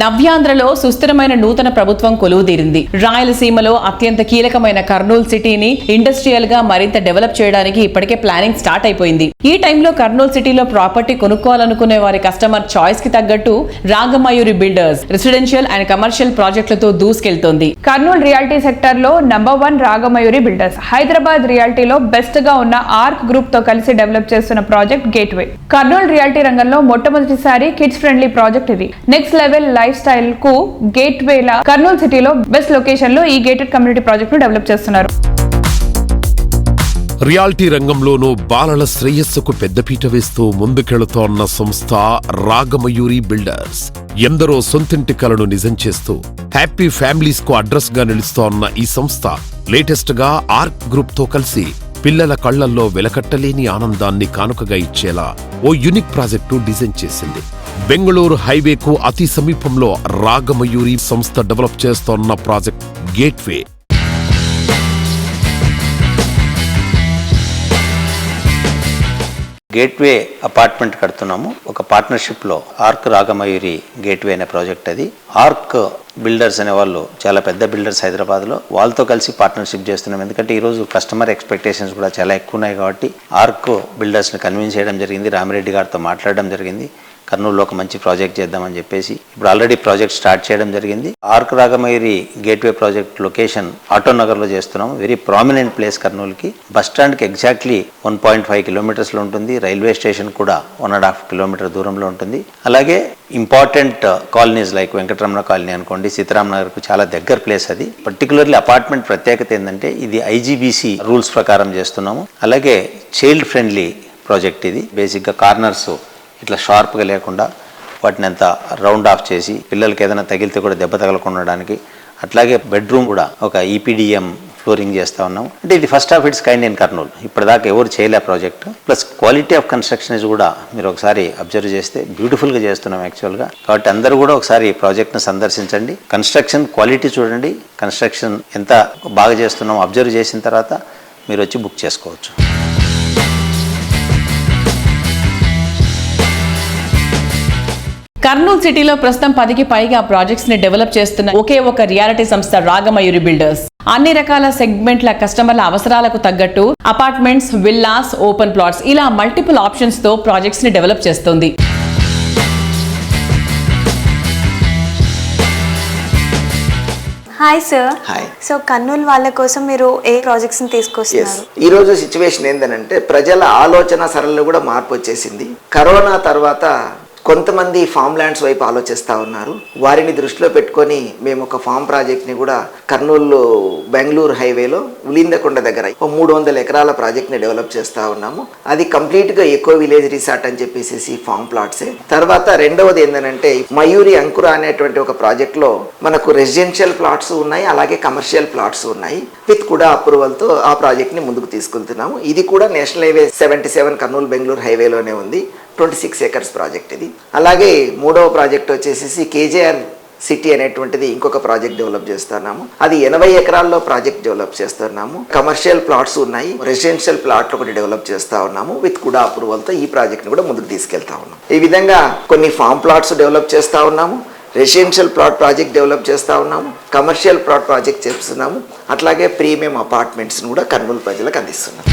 నవ్యాంధ్రలో సుస్థిరమైన నూతన ప్రభుత్వం కొలువుదీరింది. రాయలసీమలో అత్యంత కీలకమైన కర్నూలు సిటీని ఇండస్ట్రియల్గా మరింత డెవలప్ చేయడానికి ఇప్పటికే ప్లానింగ్ స్టార్ట్ అయిపోయింది. ఈ టైంలో కర్నూలు సిటీలో ప్రాపర్టీ కొనుక్కోవాలనుకునే వారి కస్టమర్ చాయిస్కి తగ్గట్టు Ragamayuri builders residential and commercial ప్రాజెక్టులతో దూసుకెళ్తోంది. కర్నూలు రియాలిటీ సెక్టర్లో number one Ragamayuri builders Hyderabad రియాలిటీలో బెస్ట్గా ఉన్న ఆర్క్ గ్రూప్తో కలిసి డెవలప్ చేస్తున్న ప్రాజెక్ట్ గేట్వే. కర్నూలు రియాలిటీ రంగంలో మొట్టమొదటిసారి కిడ్స్ ఫ్రెండ్లీ ప్రాజెక్ట్ ఇది. నెక్స్ట్ లెవెల్ లైఫ్ స్టైల్కు గేట్వే లా కర్నూలు సిటీలో బెస్ట్ లొకేషన్లో ఈ గేటెడ్ కమ్యూనిటీ ప్రాజెక్ట్ను డెవలప్ చేస్తున్నారు. రియాలిటీ రంగంలోనూ బాలల శ్రేయస్సుకు పెద్దపీట వేస్తూ ముందుకెళుతోన్న సంస్థ రాగమయూరి బిల్డర్స్. ఎందరో సొంతింటి కలను నిజం చేస్తూ హ్యాపీ ఫ్యామిలీస్కు అడ్రస్గా నిలుస్తోన్న ఈ సంస్థ లేటెస్ట్గా ఆర్క్ గ్రూప్తో కలిసి పిల్లల కళ్ళల్లో వెలకట్టలేని ఆనందాన్ని కానుకగా ఇచ్చేలా ఓ యునిక్ ప్రాజెక్టు డిజైన్ చేసింది. బెంగళూరు హైవేకు అతి సమీపంలో రాగమయూరి సంస్థ డెవలప్ చేస్తోన్న ప్రాజెక్ట్ గేట్వే. గేట్వే అపార్ట్మెంట్ కడుతున్నాము. ఒక పార్ట్నర్షిప్లో ఆర్క్ రాగమయూరి గేట్వే అనే ప్రాజెక్ట్ అది. ఆర్క్ బిల్డర్స్ అనే వాళ్ళు చాలా పెద్ద బిల్డర్స్ హైదరాబాద్లో. వాళ్ళతో కలిసి పార్ట్నర్షిప్ చేస్తున్నాం. ఎందుకంటే ఈరోజు కస్టమర్ ఎక్స్పెక్టేషన్స్ కూడా చాలా ఎక్కువ ఉన్నాయి కాబట్టి ఆర్క్ బిల్డర్స్ని కన్విన్స్ చేయడం జరిగింది. రామిరెడ్డి గారితో మాట్లాడడం జరిగింది. కర్నూలులో ఒక మంచి ప్రాజెక్ట్ చేద్దామని చెప్పేసి ఇప్పుడు ఆల్రెడీ ప్రాజెక్ట్ స్టార్ట్ చేయడం జరిగింది. Arc Ragamayuri gateway project location auto నగర్లో చేస్తున్నాము. వెరీ ప్రామినెంట్ ప్లేస్ కర్నూలుకి. బస్ స్టాండ్కి ఎగ్జాక్ట్లీ వన్ పాయింట్ ఫైవ్ కిలోమీటర్స్లో ఉంటుంది. రైల్వే స్టేషన్ కూడా వన్ అండ్ హాఫ్ కిలోమీటర్ దూరంలో ఉంటుంది. అలాగే important uh, colonies like Venkataramana colony అనుకోండి సీతారాం నగర్కు చాలా దగ్గర ప్లేస్ అది. పర్టికులర్లీ అపార్ట్మెంట్ ప్రత్యేకత ఏంటంటే ఇది ఐజీబీసీ రూల్స్ ప్రకారం చేస్తున్నాము. అలాగే చైల్డ్ ఫ్రెండ్లీ ప్రాజెక్ట్ ఇది. బేసిక్గా కార్నర్స్ ఇట్లా షార్ప్గా లేకుండా వాటిని అంత రౌండ్ ఆఫ్ చేసి పిల్లలకి ఏదైనా తగిలితే కూడా దెబ్బ తగలకుండా ఉండడానికి అట్లాగే బెడ్రూమ్ కూడా ఒక ఈపీడిఎం ఫ్లోరింగ్ చేస్తా ఉన్నాం. అంటే ఇది first of its kind in Kurnool. ఇప్పటిదాకా ఎవరు చేయలే project. Plus quality of construction is కూడా మీరు ఒకసారి అబ్జర్వ్ చేస్తే బ్యూటిఫుల్గా చేస్తున్నాం యాక్చువల్గా కాబట్టి అందరూ కూడా ఒకసారి ఈ ప్రాజెక్ట్ను సందర్శించండి. కన్స్ట్రక్షన్ క్వాలిటీ చూడండి. కన్స్ట్రక్షన్ ఎంత బాగా చేస్తున్నామో అబ్జర్వ్ చేసిన తర్వాత మీరు వచ్చి బుక్ చేసుకోవచ్చు. కర్నూలు సిటీలో ప్రస్తుతం పదికి పైగా ప్రాజెక్ట్స్ని డెవలప్ చేస్తున్న ఒకే ఒక రియాలిటీ సంస్థ రాగమయూరి బిల్డర్స్ అన్ని రకాల సెగ్మెంట్ల కస్టమర్ల అవసరాలకు తగ్గట్టు అపార్ట్మెంట్స్ విల్లాస్ ఓపెన్ ప్లాట్స్ ఇలా మల్టిపుల్ ఆప్షన్స్తో ప్రాజెక్ట్స్ని డెవలప్ చేస్తుంది. Hi sir hi so Kurnool వాళ్ళ కోసం మీరు ఏ ప్రాజెక్ట్స్ తీసుకొస్తున్నారు? ఈ రోజు సిచ్యువేషన్ ఏంటంటే ప్రజల ఆలోచన సరళిలో కూడా మార్పు వచ్చేసింది. కరోనా తర్వాత కొంతమంది ఫామ్ ల్యాండ్స్ వైపు ఆలోచిస్తూ ఉన్నారు. వారిని దృష్టిలో పెట్టుకొని మేము ఒక ఫామ్ ప్రాజెక్ట్ని కూడా కర్నూలు బెంగళూరు హైవేలో ఉలిందకొండ దగ్గర ఒక మూడు వందల ఎకరాల ప్రాజెక్ట్ని డెవలప్ చేస్తూ ఉన్నాము. అది కంప్లీట్గా ఎకో విలేజ్ రిసార్ట్ అని చెప్పేసి ఫామ్ ప్లాట్సే తర్వాత రెండవది ఏంటంటే మయూరి అంకుర అనేటువంటి ఒక ప్రాజెక్ట్లో మనకు రెసిడెన్షియల్ ప్లాట్స్ ఉన్నాయి అలాగే కమర్షియల్ ప్లాట్స్ ఉన్నాయి. విత్ కూడా అప్రూవల్తో ఆ ప్రాజెక్ట్ని ముందుకు తీసుకెళ్తున్నాము. ఇది కూడా national highway seventy seven Kurnool Bengaluru హైవేలోనే ఉంది. ట్వంటీ సిక్స్ ఏకర్స్ ప్రాజెక్ట్ ఇది. అలాగే మూడవ ప్రాజెక్ట్ వచ్చేసి కేజేఆర్ సిటీ అనేటువంటిది ఇంకొక ప్రాజెక్ట్ డెవలప్ చేస్తున్నాము. అది ఎనభై ఎకరాల్లో ప్రాజెక్ట్ డెవలప్ చేస్తున్నాము. కమర్షియల్ ప్లాట్స్ ఉన్నాయి. రెసిడెన్షియల్ ప్లాట్లు ఒకటి డెవలప్ చేస్తా ఉన్నాము. విత్ కూడా అప్రూవల్తో ఈ ప్రాజెక్ట్ని కూడా ముందుకు తీసుకెళ్తా ఉన్నాం ఈ విధంగా కొన్ని ఫామ్ ప్లాట్స్ డెవలప్ చేస్తూ ఉన్నాము. రెసిడెన్షియల్ ప్లాట్ ప్రాజెక్ట్ డెవలప్ చేస్తూ ఉన్నాము. కమర్షియల్ ప్లాట్ ప్రాజెక్ట్ చేస్తున్నాము. అట్లాగే ప్రీమియం అపార్ట్మెంట్స్ని కూడా కర్నూలు ప్రజలకు అందిస్తున్నాము.